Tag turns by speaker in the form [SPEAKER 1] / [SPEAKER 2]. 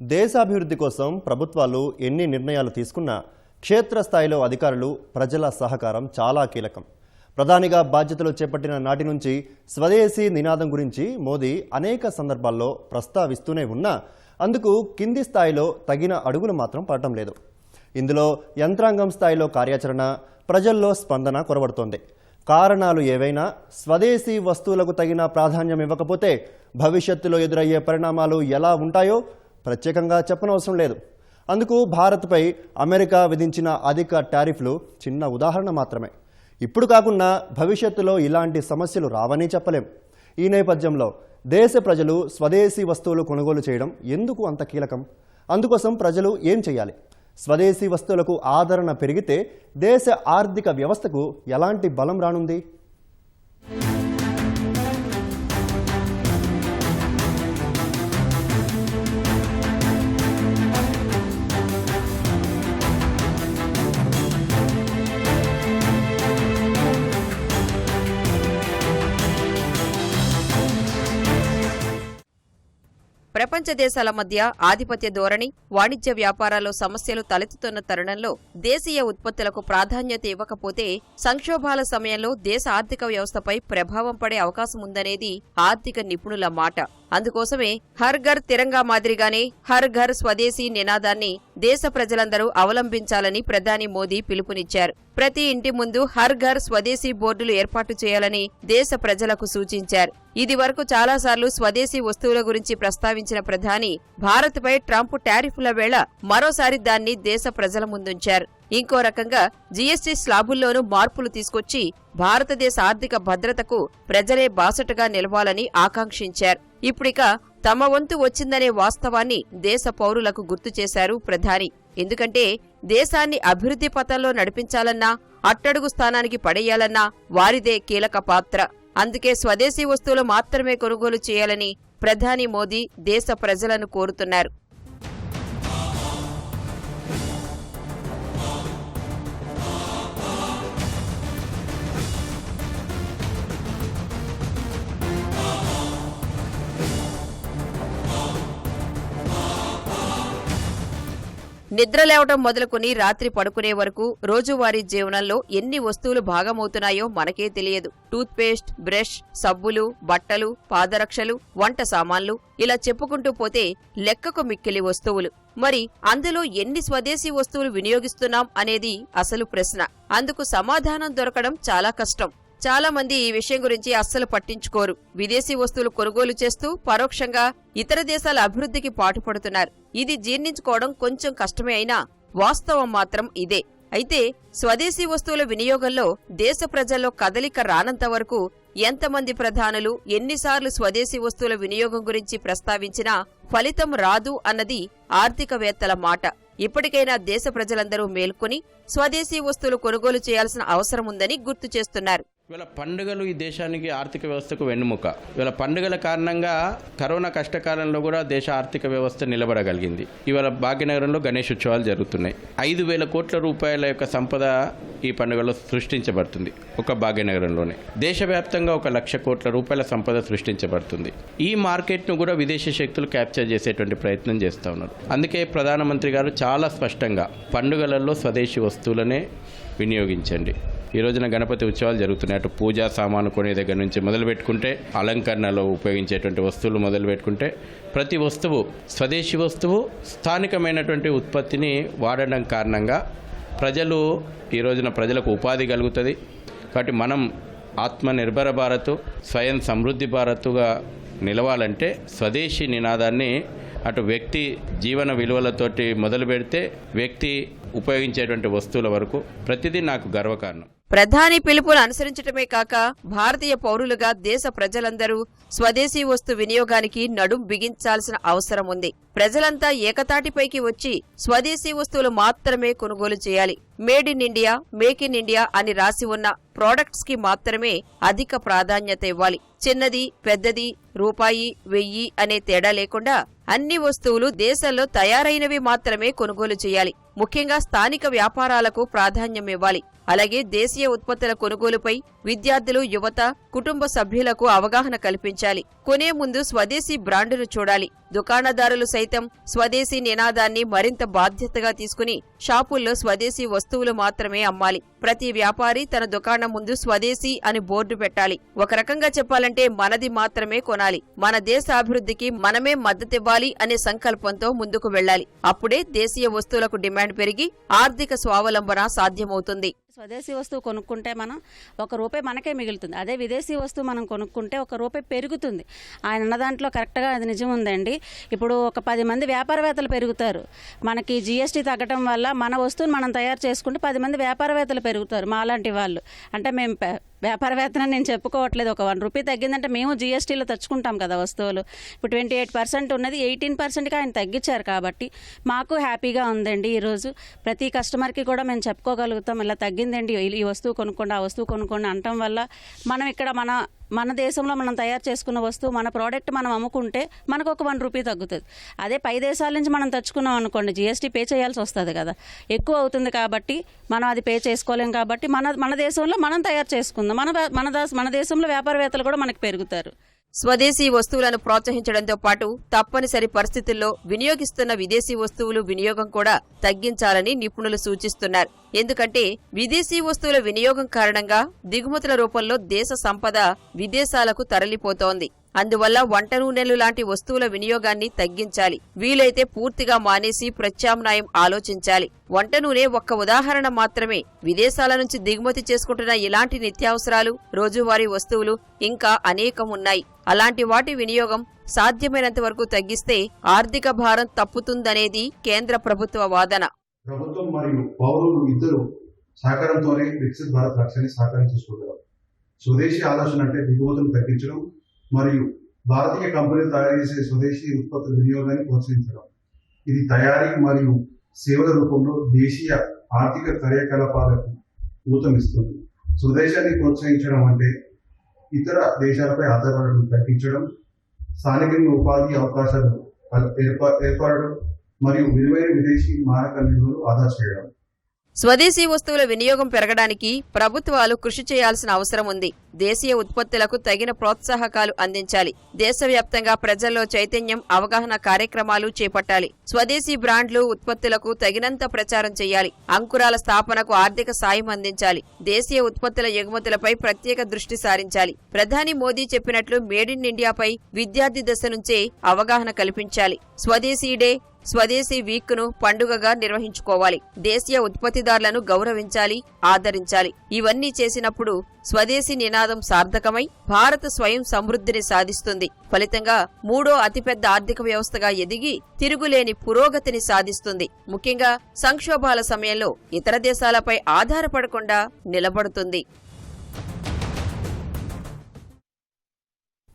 [SPEAKER 1] దేశాభివృద్ధి కోసం ప్రభుత్వాలు ఎన్ని నిర్ణయాలు తీసుకున్నా క్షేత్రస్థాయిలో అధికారులు ప్రజల సహకారం చాలా కీలకం. ప్రధానిగా బాధ్యతలు చేపట్టిన నాటి నుంచి స్వదేశీ నినాదం గురించి మోదీ అనేక సందర్భాల్లో ప్రస్తావిస్తూనే ఉన్నా అందుకు కింది స్థాయిలో తగిన అడుగులు మాత్రం పడటం లేదు. ఇందులో యంత్రాంగం స్థాయిలో కార్యాచరణ ప్రజల్లో స్పందన కొరబడుతోంది కారణాలు ఏవైనా స్వదేశీ వస్తువులకు తగిన ప్రాధాన్యం ఇవ్వకపోతే భవిష్యత్తులో ఎదురయ్యే పరిణామాలు ఎలా ఉంటాయో ప్రత్యేకంగా చెప్పనవసరం లేదు. అందుకు భారత్పై అమెరికా విధించిన అధిక టారిఫ్లు చిన్న ఉదాహరణ మాత్రమే. ఇప్పుడు కాకుండా భవిష్యత్తులో ఇలాంటి సమస్యలు రావని చెప్పలేం. ఈ నేపథ్యంలో దేశ ప్రజలు స్వదేశీ వస్తువులు కొనుగోలు చేయడం ఎందుకు అంత కీలకం? అందుకోసం ప్రజలు ఏం చేయాలి? స్వదేశీ వస్తువులకు ఆదరణ పెరిగితే దేశ ఆర్థిక వ్యవస్థకు ఎలాంటి బలం రానుంది?
[SPEAKER 2] ప్రపంచ దేశాల మధ్య ఆధిపత్య ధోరణి వాణిజ్య వ్యాపారాల్లో సమస్యలు తలెత్తుతున్న తరుణంలో దేశీయ ఉత్పత్తులకు ప్రాధాన్యత ఇవ్వకపోతే సంక్షోభాల సమయంలో దేశ ఆర్థిక వ్యవస్థపై ప్రభావం పడే అవకాశం ఉందనేది ఆర్థిక నిపుణుల మాట. అందుకోసమే హర్ ఘర్ తిరంగా మాదిరిగానే హర్ ఘర్ స్వదేశీ నినాదాన్ని దేశ ప్రజలందరూ అవలంబించాలని ప్రధాని మోదీ పిలుపునిచ్చారు. ప్రతి ఇంటి ముందు హర్ ఘర్ స్వదేశీ బోర్డులు ఏర్పాటు చేయాలని దేశ ప్రజలకు సూచించారు. ఇది వరకు చాలాసార్లు స్వదేశీ వస్తువుల గురించి ప్రస్తావించిన ప్రధాని భారత్పై ట్రంప్ టారిఫ్ల వేళ మరోసారి దాన్ని దేశ ప్రజల ముందుంచారు. ఇంకో రకంగా జీఎస్టీ స్లాబుల్లోనూ మార్పులు తీసుకొచ్చి భారతదేశ ఆర్థిక భద్రతకు ప్రజలే బాసటగా నిలవాలని ఆకాంక్షించారు. ఇప్పుడిక తమ వంతు వచ్చిందనే వాస్తవాన్ని దేశ పౌరులకు గుర్తు చేశారు ప్రధాని. ఎందుకంటే దేశాన్ని అభివృద్ధి పథంలో నడిపించాలన్నా అట్టడుగు స్థానానికి పడేయాలన్నా వారిదే కీలక పాత్ర. అందుకే స్వదేశీ వస్తువులు మాత్రమే కొనుగోలు చేయాలని ప్రధాని మోదీ దేశ ప్రజలను కోరుతున్నారు. నిద్ర లేవటం మొదలుకొని రాత్రి పడుకునే వరకు రోజువారీ జీవనంలో ఎన్ని వస్తువులు భాగమవుతున్నాయో మనకే తెలియదు. టూత్ పేస్ట్ బ్రష్ సబ్బులు బట్టలు పాదరక్షలు వంట సామాన్లు ఇలా చెప్పుకుంటూ పోతే లెక్కకు మిక్కిలి వస్తువులు. మరి అందులో ఎన్ని స్వదేశీ వస్తువులు వినియోగిస్తున్నాం అనేది అసలు ప్రశ్న. అందుకు సమాధానం దొరకడం చాలా కష్టం. చాలా మంది ఈ విషయం గురించి అస్సలు పట్టించుకోరు. విదేశీ వస్తువులు కొనుగోలు చేస్తూ పరోక్షంగా ఇతర దేశాల అభివృద్ధికి పాటుపడుతున్నారు. ఇది జీర్ణించుకోవడం కొంచెం కష్టమే అయినా వాస్తవం మాత్రం ఇదే. అయితే స్వదేశీ వస్తువుల వినియోగంలో దేశ ప్రజల్లో కదలిక రానంత వరకు ఎంతమంది ప్రధానులు ఎన్నిసార్లు స్వదేశీ వస్తువుల వినియోగం గురించి ప్రస్తావించినా ఫలితం రాదు అన్నది ఆర్థికవేత్తల మాట. ఇప్పటికైనా దేశ ప్రజలందరూ మేల్కొని స్వదేశీ వస్తువులు కొనుగోలు చేయాల్సిన అవసరం ఉందని గుర్తు చేస్తున్నారు.
[SPEAKER 3] ఇవాళ పండుగలు ఈ దేశానికి ఆర్థిక వ్యవస్థకు వెన్నుముక. ఇవాళ పండుగల కారణంగా కరోనా కష్టకాలంలో కూడా దేశ ఆర్థిక వ్యవస్థ నిలబడగలిగింది. ఇవాళ భాగ్యనగరంలో గణేష్ ఉత్సవాలు జరుగుతున్నాయి. ఐదు వేల కోట్ల రూపాయల యొక్క సంపద ఈ పండుగలో సృష్టించబడుతుంది ఒక భాగ్యనగరంలోనే. దేశవ్యాప్తంగా ఒక లక్ష కోట్ల రూపాయల సంపద సృష్టించబడుతుంది. ఈ మార్కెట్ను కూడా విదేశీ శక్తులు క్యాప్చర్ చేసేటువంటి ప్రయత్నం చేస్తూ ఉన్నారు. అందుకే ప్రధానమంత్రి గారు చాలా స్పష్టంగా పండుగలలో స్వదేశీ వస్తువులనే వినియోగించండి. ఈ రోజున గణపతి ఉత్సవాలు జరుగుతున్నాయి. అటు పూజా సామాను కొనే దగ్గర నుంచి మొదలు పెట్టుకుంటే అలంకరణలో ఉపయోగించేటువంటి వస్తువులు మొదలు పెట్టుకుంటే ప్రతి వస్తువు స్వదేశీ వస్తువు స్థానికమైనటువంటి ఉత్పత్తిని వాడడం కారణంగా ప్రజలు ఈ రోజున ప్రజలకు ఉపాధి కలుగుతుంది. కాబట్టి మనం ఆత్మనిర్భర భారత్ స్వయం సమృద్ధి భారత్గా నిలవాలంటే స్వదేశీ నినాదాన్ని అటు వ్యక్తి జీవన విలువలతోటి మొదలు పెడితే వ్యక్తి ఉపయోగించేటువంటి వస్తువుల వరకు ప్రతిదీ నాకు గర్వకారణం.
[SPEAKER 2] ప్రధాని పిలుపును అనుసరించటమే కాక భారతీయ పౌరులుగా దేశ ప్రజలందరూ స్వదేశీ వస్తు వినియోగానికి నడుం బిగించాల్సిన అవసరం ఉంది. ప్రజలంతా ఏకతాటిపైకి వచ్చి స్వదేశీ వస్తువులు మాత్రమే కొనుగోలు చేయాలి. Made in India make in India అని రాసి ఉన్న ప్రోడక్ట్స్కి మాత్రమే అధిక ప్రాధాన్యత ఇవ్వాలి. చిన్నది పెద్దది రూపాయి వెయ్యి అనే తేడా లేకుండా అన్ని వస్తువులు దేశంలో తయారైనవి మాత్రమే కొనుగోలు చేయాలి. ముఖ్యంగా స్థానిక వ్యాపారాలకు ప్రాధాన్యమివ్వాలి అలాగే దేశీయ ఉత్పత్తుల కొనుగోలుపై విద్యార్థులు యువత కుటుంబ సభ్యులకు అవగాహన కల్పించాలి. కొనే ముందు స్వదేశీ బ్రాండును చూడాలి. దుకాణదారులు సైతం స్వదేశీ నినాదాన్ని మరింత బాధ్యతగా తీసుకుని షాపుల్లో స్వదేశీ వస్తువులు మాత్రమే అమ్మాలి. ప్రతి వ్యాపారి తన దుకాణం ముందు స్వదేశీ అని బోర్డు పెట్టాలి. ఒక రకంగా చెప్పాలంటే మనది మాత్రమే కొనాలి. మన దేశ అభివృద్ధికి మనమే మద్దతివ్వాలి అనే సంకల్పంతో ముందుకు వెళ్ళాలి. అప్పుడే దేశీయ వస్తువులకు డిమాండ్ పెరిగి ఆర్థిక స్వావలంబన సాధ్యమవుతుంది.
[SPEAKER 4] స్వదేశీ వస్తువు కొనుక్కుంటే మనం ఒక రూపాయి మనకే మిగులుతుంది. అదే విదేశీ వస్తువు మనం కొనుక్కుంటే ఒక రూపాయి పెరుగుతుంది. ఆయన అన్న దాంట్లో కరెక్ట్గా అది నిజం ఉందండి. ఇప్పుడు ఒక పది మంది వ్యాపారవేత్తలు పెరుగుతారు. మనకి జిఎస్టీ తగ్గడం వల్ల మన వస్తువును మనం తయారు చేసుకుంటే పది మంది వ్యాపారవేత్తలు పెరుగుతారు మాలాంటి వాళ్ళు. అంటే మేము వ్యాపారవేత్తన నేను చెప్పుకోవట్లేదు. ఒక వన్ రూపీ తగ్గిందంటే మేము జిఎస్టీలో తెచ్చుకుంటాం కదా వస్తువులు. ఇప్పుడు ట్వంటీ ఎయిట్ పర్సెంట్ ఉన్నది ఎయిటీన్ పర్సెంట్కి ఆయన తగ్గించారు కాబట్టి మాకు హ్యాపీగా ఉందండి ఈరోజు. ప్రతి కస్టమర్కి కూడా మేము చెప్పుకోగలుగుతాం ఇలా తగ్గిందండి ఈ- ఈ వస్తువు కొనుక్కోండి ఆ వస్తువు కొనుక్కోండి అనటం వల్ల మనం ఇక్కడ మన మన దేశంలో మనం తయారు చేసుకున్న వస్తువు మన ప్రోడక్ట్ మనం అమ్ముకుంటే మనకు ఒక వన్ రూపీ తగ్గుతుంది. అదే పై దేశాల నుంచి మనం తెచ్చుకున్నాం అనుకోండి జిఎస్టీ పే చేయాల్సి వస్తుంది కదా. ఎక్కువ అవుతుంది కాబట్టి మనం అది పే చేసుకోలేం కాబట్టి మన మన దేశంలో మనం తయారు చేసుకుందాం. మన మన దాస్- మన దేశంలో వ్యాపారవేత్తలు కూడా మనకు పెరుగుతారు.
[SPEAKER 2] స్వదేశీ వస్తువులను ప్రోత్సహించడంతో పాటు తప్పనిసరి పరిస్థితుల్లో వినియోగిస్తున్న విదేశీ వస్తువులు వినియోగం కూడా తగ్గించాలని నిపుణులు సూచిస్తున్నారు. ఎందుకంటే విదేశీ వస్తువుల వినియోగం కారణంగా దిగుమతుల రూపంలో దేశ సంపద విదేశాలకు తరలిపోతోంది. అందువల్ల వంట నూనెలు లాంటి వస్తువుల వినియోగాన్ని తగ్గించాలి. వీలైతే పూర్తిగా మానేసి ప్రత్యామ్నాయం ఆలోచించాలి. వంట నూనె ఒక్క ఉదాహరణ మాత్రమే. విదేశాల నుంచి దిగుమతి చేసుకుంటున్న ఇలాంటి నిత్యావసరాలు రోజువారీ వస్తువులు ఇంకా అనేకం ఉన్నాయి అలాంటి వాటి వినియోగం సాధ్యమైనంత వరకు తగ్గిస్తే ఆర్థిక భారం తప్పుతుందనేది కేంద్ర ప్రభుత్వ వాదన.
[SPEAKER 5] ప్రభుత్వం మరియు పౌరులు ఇద్దరు సహకారంతోనే వికసిత్ భారత్ లక్ష్యాన్ని సహకారం చేసుకోగలరు స్వదేశీ ఆలోచన అంటే దిగుమతులు తగ్గించడం మరియు భారతీయ కంపెనీలు తయారు చేసే స్వదేశీ ఉత్పత్తుల వినియోగాన్ని ప్రోత్సహించడం. ఇది తయారీ మరియు సేవల రూపంలో దేశీయ ఆర్థిక కార్యకలాపాలకు ఊతమిస్తుంది. స్వదేశాన్ని ప్రోత్సహించడం అంటే ఇతర దేశాలపై ఆధారపడడం తగ్గించడం స్థానికంగా ఉపాధి అవకాశాలు ఏర్పా ఏర్పడడం మరియు విలువైన విదేశీ మారక నిల్వలు ఆదా చేయడం.
[SPEAKER 2] స్వదేశీ వస్తువుల వినియోగం పెరగడానికి ప్రభుత్వాలు కృషి చేయాల్సిన అవసరం ఉంది. దేశీయ ఉత్పత్తులకు తగిన ప్రోత్సాహకాలు అందించాలి. దేశవ్యాప్తంగా ప్రజల్లో చైతన్యం అవగాహన కార్యక్రమాలు చేపట్టాలి. స్వదేశీ బ్రాండ్లు ఉత్పత్తులకు తగినంత ప్రచారం చేయాలి. అంకురాల స్థాపనకు ఆర్థిక సాయం అందించాలి. దేశీయ ఉత్పత్తుల ఎగుమతులపై ప్రత్యేక దృష్టి సారించాలి. ప్రధాని మోదీ చెప్పినట్లు మేడ్ ఇన్ ఇండియాపై విద్యార్థి దశ నుంచే అవగాహన కల్పించాలి. స్వదేశీ డే స్వదేశీ వీక్ను పండుగగా నిర్వహించుకోవాలి. దేశీయ ఉత్పత్తిదారులను గౌరవించాలి ఆదరించాలి. ఇవన్నీ చేసినప్పుడు స్వదేశీ నినాదం సార్థకమై భారత స్వయం సమృద్ధిని సాధిస్తుంది. ఫలితంగా మూడో అతిపెద్ద ఆర్థిక వ్యవస్థగా ఎదిగి తిరుగులేని పురోగతిని సాధిస్తుంది. ముఖ్యంగా సంక్షోభాల సమయంలో ఇతర దేశాలపై ఆధారపడకుండా నిలబడుతుంది.